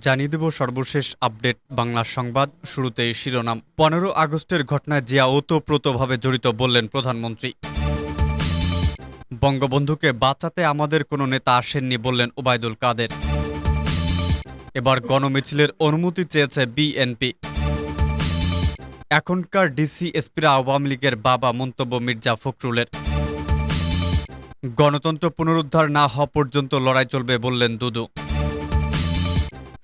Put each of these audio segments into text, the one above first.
জানিয়ে দেব সর্বশেষ আপডেট বাংলা সংবাদ শুরুতেই শিরোনাম। পনেরো আগস্টের ঘটনায় জিয়া ওতপ্রোতভাবে জড়িত বললেন প্রধানমন্ত্রী। বঙ্গবন্ধুকে বাঁচাতে আমাদের কোনো নেতা আসেননি বললেন ওবায়দুল কাদের। এবার গণমিছিলের অনুমতি চেয়েছে বিএনপি। এখনকার ডিসি, এসপিরা আওয়ামী লীগের বাবা মন্তব্য মির্জা ফখরুলের। গণতন্ত্র পুনরুদ্ধার না হওয়া পর্যন্ত লড়াই চলবে বললেন দুদু।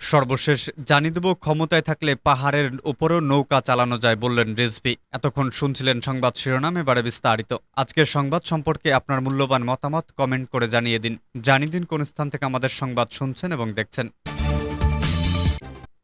সর্বশেষ জানিয়ে দেব, ক্ষমতায় থাকলে পাহাড়ের উপরও নৌকা চালানো যায় বললেন রিজভি। এতক্ষণ শুনছিলেন সংবাদ শিরোনাম, এবারে বিস্তারিত। আজকের সংবাদ সম্পর্কে আপনার মূল্যবান মতামত কমেন্ট করে জানিয়ে দিন। জানিয়ে দিন কোন স্থান থেকে আমাদের সংবাদ শুনছেন এবং দেখছেন।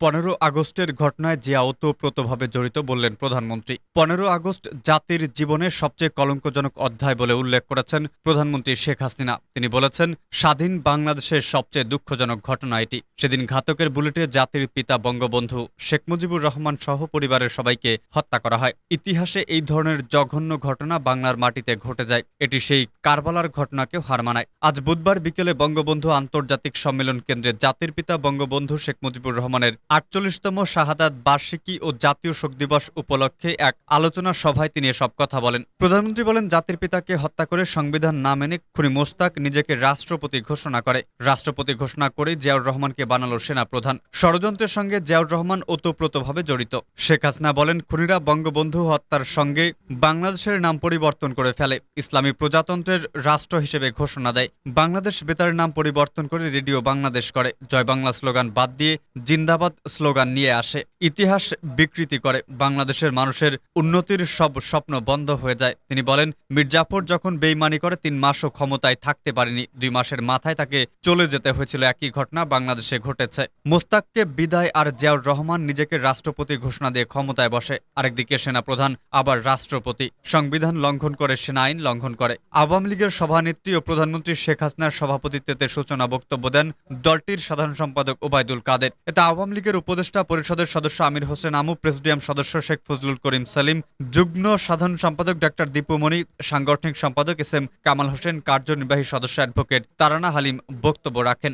পনেরো আগস্টের ঘটনায় জিয়া ওতপ্রোতভাবে জড়িত বললেন প্রধানমন্ত্রী। পনেরো আগস্ট জাতির জীবনের সবচেয়ে কলঙ্কজনক অধ্যায় বলে উল্লেখ করেছেন প্রধানমন্ত্রী শেখ হাসিনা। তিনি বলেছেন, স্বাধীন বাংলাদেশের সবচেয়ে দুঃখজনক ঘটনা এটি। সেদিন ঘাতকের বুলেটে জাতির পিতা বঙ্গবন্ধু শেখ মুজিবুর রহমান সহ পরিবারের সবাইকে হত্যা করা হয়। ইতিহাসে এই ধরনের জঘন্য ঘটনা বাংলার মাটিতে ঘটে যায়। এটি সেই কারবালার ঘটনাকেও হার মানায়। আজ বুধবার বিকেলে বঙ্গবন্ধু আন্তর্জাতিক সম্মেলন কেন্দ্রে জাতির পিতা বঙ্গবন্ধু শেখ মুজিবুর রহমানের আটচল্লিশতম শাহাদাত বার্ষিকী ও জাতীয় শোক দিবস উপলক্ষে এক আলোচনা সভায় তিনি এসব কথা বলেন। প্রধানমন্ত্রী বলেন, জাতির পিতাকে হত্যা করে সংবিধান না মেনে খুনি মোস্তাক নিজেকে রাষ্ট্রপতি ঘোষণা করে। রাষ্ট্রপতি ঘোষণা করে জিয়াউর রহমানকে বানালো সেনা প্রধান। ষড়যন্ত্রের সঙ্গে জিয়াউর রহমান ওতপ্রোতভাবে জড়িত। শেখ হাসিনা বলেন, খুনিরা বঙ্গবন্ধু হত্যার সঙ্গে বাংলাদেশের নাম পরিবর্তন করে ফেলে। ইসলামী প্রজাতন্ত্রের রাষ্ট্র হিসেবে ঘোষণা দেয়। বাংলাদেশ বেতার নাম পরিবর্তন করে রেডিও বাংলাদেশ করে। জয় বাংলা স্লোগান বাদ দিয়ে জিন্দাবাদ স্লোগান নিয়ে আসে, ইতিহাস বিকৃতি করে, বাংলাদেশের মানুষের উন্নতির সব স্বপ্ন বন্ধ হয়ে যায়। তিনি বলেন মির্জাফর যখন বেইমানি করে, তিন মাসও ক্ষমতায় থাকতে পারেনি। দুই মাসের মাথায় তাকে চলে যেতে হয়েছিল, একই ঘটনা বাংলাদেশে ঘটেছে। মোস্তাককে বিদায় আর জিয়াউর রহমান নিজেকে রাষ্ট্রপতি ঘোষণা দিয়ে ক্ষমতায় বসে। আরেকদিকে সেনাপ্রধান, আবার রাষ্ট্রপতি। সংবিধান লঙ্ঘন করে, সেনা আইন লঙ্ঘন করে। আওয়ামী লীগের সভানেত্রী ও প্রধানমন্ত্রী শেখ হাসিনার সভাপতিত্বে সূচনা বক্তব্য দেন দলটির সাধারণ সম্পাদক ওবায়দুল কাদের। এতে আওয়ামী লীগের উপদেষ্টা পরিষদের সদস্য আমির হোসেন আমু, প্রেসিডিয়াম সদস্য শেখ ফজলুল করিম সালিম, যুগ্ম সাধারণ সম্পাদক ডাক্তার দীপুমণি সাংগঠনিক সম্পাদক এস এম কামাল হোসেন কার্যনির্বাহী সদস্য অ্যাডভোকেট তারানা হালিম বক্তব্য রাখেন।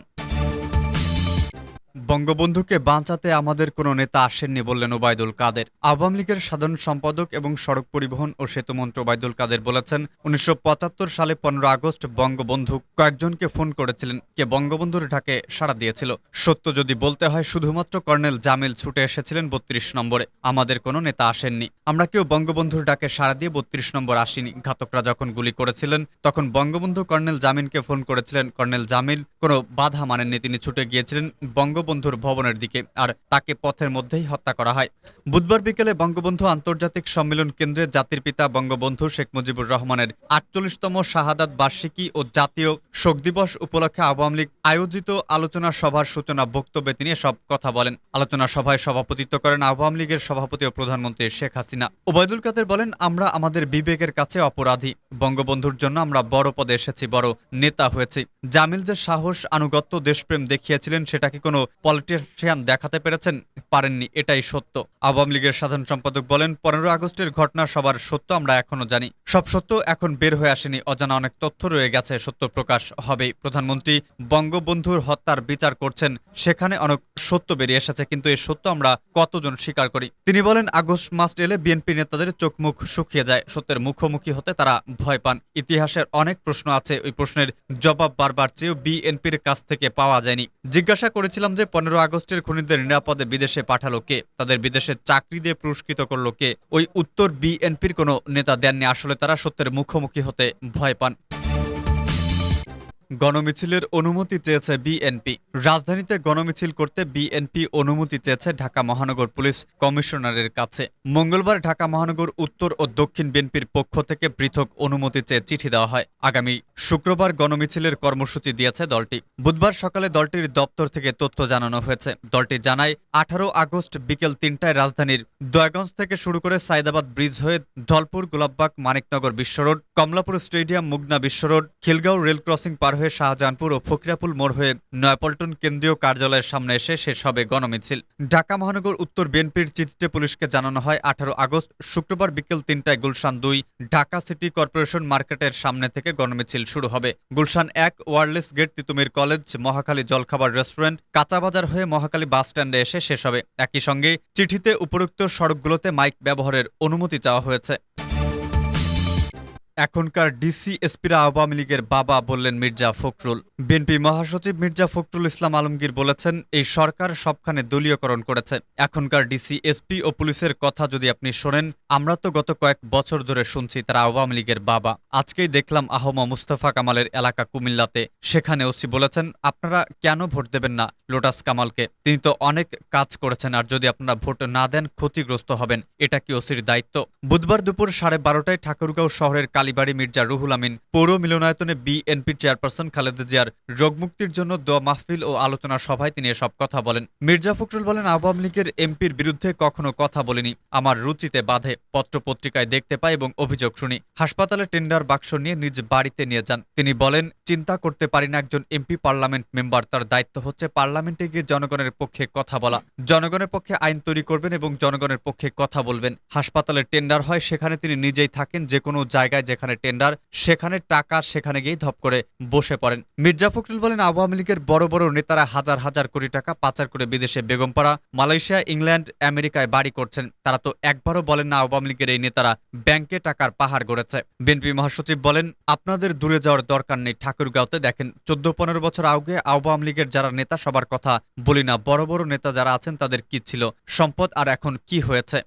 বঙ্গবন্ধুকে বাঁচাতে আমাদের কোনো নেতা আসেননি বললেন ওবায়দুল কাদের। আওয়ামী লীগের সাধারণ সম্পাদক এবং সড়ক পরিবহন ও সেতুমন্ত্রী ওবায়দুল কাদের বলেছেন, উনিশশো সালে পনেরো আগস্ট বঙ্গবন্ধু কয়েকজনকে ফোন করেছিলেন, কে বঙ্গবন্ধুর ঢাকে সাড়া দিয়েছিল। সত্য যদি বলতে হয়, শুধুমাত্র কর্নেল জামিল ছুটে এসেছিলেন বত্রিশ নম্বরে। আমাদের কোনো নেতা আসেননি। আমরা কেউ বঙ্গবন্ধুর ডাকে সাড়া দিয়ে বত্রিশ নম্বর আসিনি। ঘাতকরা যখন গুলি করেছিলেন, তখন বঙ্গবন্ধু কর্নেল জামিনকে ফোন করেছিলেন। কর্নেল জামিল কোনো বাধা মানেননি। তিনি ছুটে গিয়েছিলেন বঙ্গবন্ধুর ভবনের দিকে, আর তাকে পথের মধ্যেই হত্যা করা হয়। বুধবার বিকেলে বঙ্গবন্ধু আন্তর্জাতিক সম্মেলন কেন্দ্রে জাতির পিতা বঙ্গবন্ধু শেখ মুজিবুর রহমানের আটচল্লিশতম শাহাদাত বার্ষিকী ও জাতীয় শোক দিবস উপলক্ষে আওয়ামী লীগ আয়োজিত আলোচনা সভার সূচনা বক্তব্যে তিনি সব কথা বলেন। আলোচনা সভায় সভাপতিত্ব করেন আওয়ামী লীগের সভাপতি ও প্রধানমন্ত্রী শেখ হাসিনা। ওবায়দুল কাদের বলেন, আমরা আমাদের বিবেকের কাছে অপরাধী। বঙ্গবন্ধুর জন্য আমরা বড় পদে এসেছি, বড় নেতা হয়েছি। জামিল যে সাহস, আনুগত্য, দেশপ্রেম দেখিয়েছিলেন, সেটা কি কোনো পলিটিশিয়ান দেখাতে পেরেছেন পারেননি, এটাই সত্য। আওয়ামী লীগের সাধারণ সম্পাদক বলেন, পনেরো আগস্টের ঘটনা সবার সত্য, আমরা এখনও জানি। সব সত্য এখন বের হয়ে আসেনি, অজানা অনেক তথ্য রয়ে গেছে, সত্য প্রকাশ হবেই। প্রধানমন্ত্রী বঙ্গবন্ধুর হত্যার বিচার করছেন, সেখানে অনেক সত্য বেরিয়ে এসেছে, কিন্তু এই সত্য আমরা কতজন স্বীকার করি? তিনি বলেন, আগস্ট মাস এলে বিএনপি নেতাদের চোখ মুখ শুকিয়ে যায়, সত্যের মুখোমুখি হতে তারা ভয় পান। ইতিহাসের অনেক প্রশ্ন আছে, ওই প্রশ্নের জবাব বারবার চেয়েও বিএনপির কাছ থেকে পাওয়া যায়নি। জিজ্ঞাসা করেছিলাম যে পনেরো আগস্টের খুনিদের নিরাপদে বিদেশে পাঠালো কে? তাদের বিদেশে চাকরি দিয়ে পুরস্কৃত করল কে? ওই উত্তর বিএনপির কোনো নেতা দেননি, আসলে তারা সত্যের মুখোমুখি হতে ভয় পান। গণমিছিলের অনুমতি চেয়েছে বিএনপি। রাজধানীতে গণমিছিল করতে বিএনপি অনুমতি চেয়েছে ঢাকা মহানগর পুলিশ কমিশনারের কাছে। মঙ্গলবার ঢাকা মহানগর উত্তর ও দক্ষিণ বিএনপির পক্ষ থেকে পৃথক অনুমতি চেয়ে চিঠি দেওয়া হয়। আগামী শুক্রবার গণমিছিলের কর্মসূচি দিয়েছে দলটি। বুধবার সকালে দলটির দপ্তর থেকে তথ্য জানানো হয়েছে। দলটি জানায়, আঠারো আগস্ট বিকেল তিনটায় রাজধানীর দয়াগঞ্জ থেকে শুরু করে সাইদাবাদ ব্রিজ হয়ে Dhalpur, Golapbag, Maniknagar Bishwaroad Kamalapur stadium, Mugna Bishwaroad Khilgaon rail crossing পার হয়ে শাহজাহানপুর ও ফকিরাপুল মোড় হয়ে নয়াপল্টন কেন্দ্রীয় কার্যালয়ের সামনে এসে শেষ হবে গণমিছিল। ঢাকা মহানগর উত্তর বিএনপির চিঠিতে পুলিশকে জানানো হয়, আঠারো আগস্ট শুক্রবার বিকেল তিনটায় গুলশান দুই, ঢাকা সিটি কর্পোরেশন মার্কেটের সামনে থেকে গণমিছিল শুরু হবে। গুলশান এক, wireless gate, Titumir college, Mohakhali Jalkhabar restaurant, Kachabazar হয়ে মহাকালী বাস স্ট্যান্ডে এসে শেষ হবে। একই সঙ্গে চিঠিতে উপরোক্ত সড়কগুলোতে মাইক ব্যবহারের অনুমতি চাওয়া হয়েছে। এখনকার ডিসি, এসপিরা আওয়ামী লীগের বাবা বললেন মির্জা ফখরুল। বিএনপি মহাসচিব মির্জা ফখরুল ইসলাম আলমগীর বলেছেন, এই সরকার সবখানে দলীয়করণ করেছে। এখনকার ডিসি, এসপি ও পুলিশের কথা যদি আপনি শোনেন, আমরা তো গত কয়েক বছর ধরে শুনছি তারা আওয়ামী লীগের বাবা। আজকেই দেখলাম আহমা মুস্তফা কামালের এলাকা কুমিল্লাতে। সেখানে ওসি বলেছেন, আপনারা কেন ভোট দেবেন না লোটাস কামালকে? তিনি তো অনেক কাজ করেছেন, আর যদি আপনারা ভোট না দেন, ক্ষতিগ্রস্ত হবেন। এটা কি ওসির দায়িত্ব? বুধবার দুপুর সাড়ে বারোটায় ঠাকুরগাঁও শহরের কালীবাড়ি মির্জা রুহুল আমিন পৌর মিলনায়তনে বিএনপির চেয়ারপারসন খালেদা জিয়ার রোগমুক্তির জন্য দোয়া মাহফিল ও আলোচনা সভায় তিনি এসব কথা বলেন। মির্জা ফখরুল বলেন, আওয়ামী লীগের এমপির বিরুদ্ধে কখনো কথা বলিনি। আমার রুচিতে বাধে পত্র পত্রিকায় দেখতে পাই এবং অভিযোগ শুনি। হাসপাতালে টেন্ডার বাক্স নিয়ে নিজ বাড়িতে নিয়ে যান। তিনি বলেন, চিন্তা করতে পারি না, একজন এমপি পার্লামেন্ট মেম্বার। তার দায়িত্ব হচ্ছে পার্লামেন্টে গিয়ে জনগণের পক্ষে কথা বলা। জনগণের পক্ষে আইন তৈরি করবেন এবং জনগণের পক্ষে কথা বলবেন। হাসপাতালে টেন্ডার হয়, সেখানে তিনি নিজেই থাকেন যে কোনো জায়গায় যেখানে টেন্ডার, সেখানে টাকা, সেখানে গিয়ে ধপ করে বসে পড়েন। মির্জা ফখরুল বলেন, আওয়ামী লীগের বড় বড় নেতারা হাজার হাজার কোটি টাকা পাচার করে বিদেশে বেগমপাড়া, মালয়েশিয়া, ইংল্যান্ড, আমেরিকায় বাড়ি করছেন। তারা তো একবারও বলেন না আওয়ামী লীগের এই নেতারা ব্যাংকে টাকার পাহাড় গড়েছে। বিএনপি মহাসচিব বলেন, আপনাদের দূরে যাওয়ার দরকার নেই, ঠাকুরগাঁওতে দেখেন, চোদ্দ, পনেরো বছর আগে আওয়ামী লীগের যারা নেতা, সবার কথা বলি না। বড় বড় নেতা যারা আছেন, তাদের কি ছিল? সম্পদ আর এখন কি হয়েছে?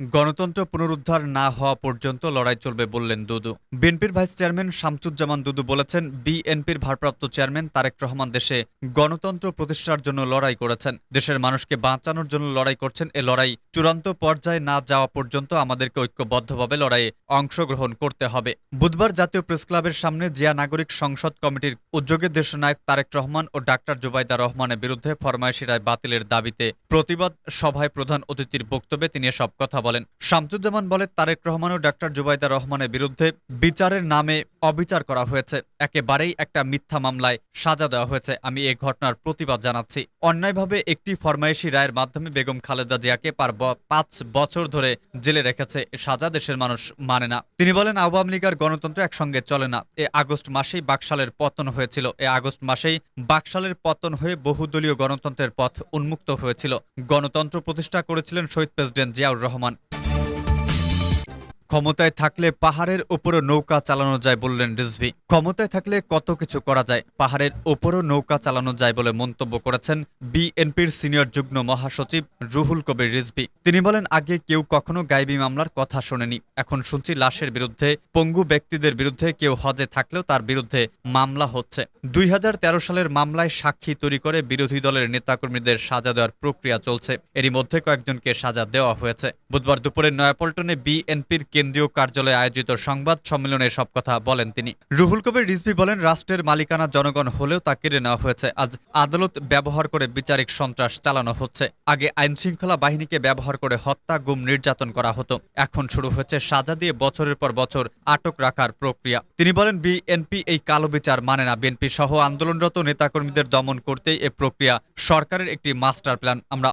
গণতন্ত্র পুনরুদ্ধার না হওয়া পর্যন্ত লড়াই চলবে বললেন দুদু। বিএনপির ভাইস চেয়ারম্যান শামসুজ্জামান দুদু বলেছেন, বিএনপির ভারপ্রাপ্ত চেয়ারম্যান তারেক রহমান দেশে গণতন্ত্র প্রতিষ্ঠার জন্য লড়াই করেছেন। দেশের মানুষকে বাঁচানোর জন্য লড়াই করছেন। এ লড়াই চূড়ান্ত পর্যায়ে না যাওয়া পর্যন্ত আমাদেরকে ঐক্যবদ্ধভাবে লড়াইয়ে অংশগ্রহণ করতে হবে। বুধবার জাতীয় প্রেস ক্লাবের সামনে জিয়া নাগরিক সংসদ কমিটির উদ্যোগে দেশনায়ক তারেক রহমান ও ডাক্তার জুবাইদা রহমানের বিরুদ্ধে ফরমায়েশি রায় বাতিলের দাবিতে প্রতিবাদ সভায় প্রধান অতিথির বক্তব্যে তিনি এসব কথা বলেন। শামসুজ্জামান বলে তারেক রহমান ও ডাক্তার জুবাইদা রহমানের বিরুদ্ধে বিচারের নামে অবিচার করা হয়েছে। একেবারেই একটা মিথ্যা মামলায় সাজা দেওয়া হয়েছে। আমি এই ঘটনার প্রতিবাদ জানাচ্ছি। অন্যায়ভাবে একটি ফরমায়েশি রায়ের মাধ্যমে বেগম খালেদা জিয়াকে পার পাঁচ বছর ধরে জেলে রেখেছে। সাজা দেশের মানুষ মানে না। তিনি বলেন, আওয়ামী লীগ আর গণতন্ত্র একসঙ্গে চলে না। এ আগস্ট মাসেই বাকশালের পতন হয়েছিল। এ আগস্ট মাসেই বাকশালের পতন হয়ে বহুদলীয় গণতন্ত্রের পথ উন্মুক্ত হয়েছিল। গণতন্ত্র প্রতিষ্ঠা করেছিলেন শহীদ প্রেসিডেন্ট জিয়াউর রহমান। ক্ষমতায় থাকলে পাহাড়ের উপরও নৌকা চালানো যায় বললেন রিজভি। ক্ষমতায় থাকলে কত কিছু করা যায়, পাহাড়ের উপরও নৌকা চালানো যায় বলে মন্তব্য করেছেন বিএনপির সিনিয়র যুগ্ম মহাসচিব রুহুল কবির রিজভি। তিনি বলেন, আগে কেউ কখনো গাইবি মামলার কথা শোনেনি। এখন শুনছি লাশের বিরুদ্ধে, পঙ্গু ব্যক্তিদের বিরুদ্ধে কেউ হজে থাকলেও তার বিরুদ্ধে মামলা হচ্ছে। দুই হাজার তেরো সালের মামলায় সাক্ষী তৈরি করে বিরোধী দলের নেতাকর্মীদের সাজা দেওয়ার প্রক্রিয়া চলছে। এরই মধ্যে কয়েকজনকে সাজা দেওয়া হয়েছে। বুধবার দুপুরে নয়াপল্টনে বিএনপির কেন্দ্রীয় কার্যালয়ে আয়োজিত সংবাদ সম্মেলনে সব কথা বলেন তিনি। রুহুল কবির রিজভি বলেন, রাষ্ট্রের মালিকানা জনগণ হলেও তা কেড়ে নেওয়া হয়েছে। আজ আদালত ব্যবহার করে বিচারিক সন্ত্রাস চালানো হচ্ছে। আগে আইন শৃঙ্খলা বাহিনীকে ব্যবহার করে হত্যা, গুম, নির্যাতন করা হতো। এখন শুরু হয়েছে সাজা দিয়ে বছরের পর বছর আটক রাখার প্রক্রিয়া। তিনি বলেন, বিএনপি এই কালো বিচার মানে না। বিএনপি সহ আন্দোলনরত নেতাকর্মীদের দমন করতেই এ প্রক্রিয়া সরকারের একটি মাস্টার প্ল্যান। আমরা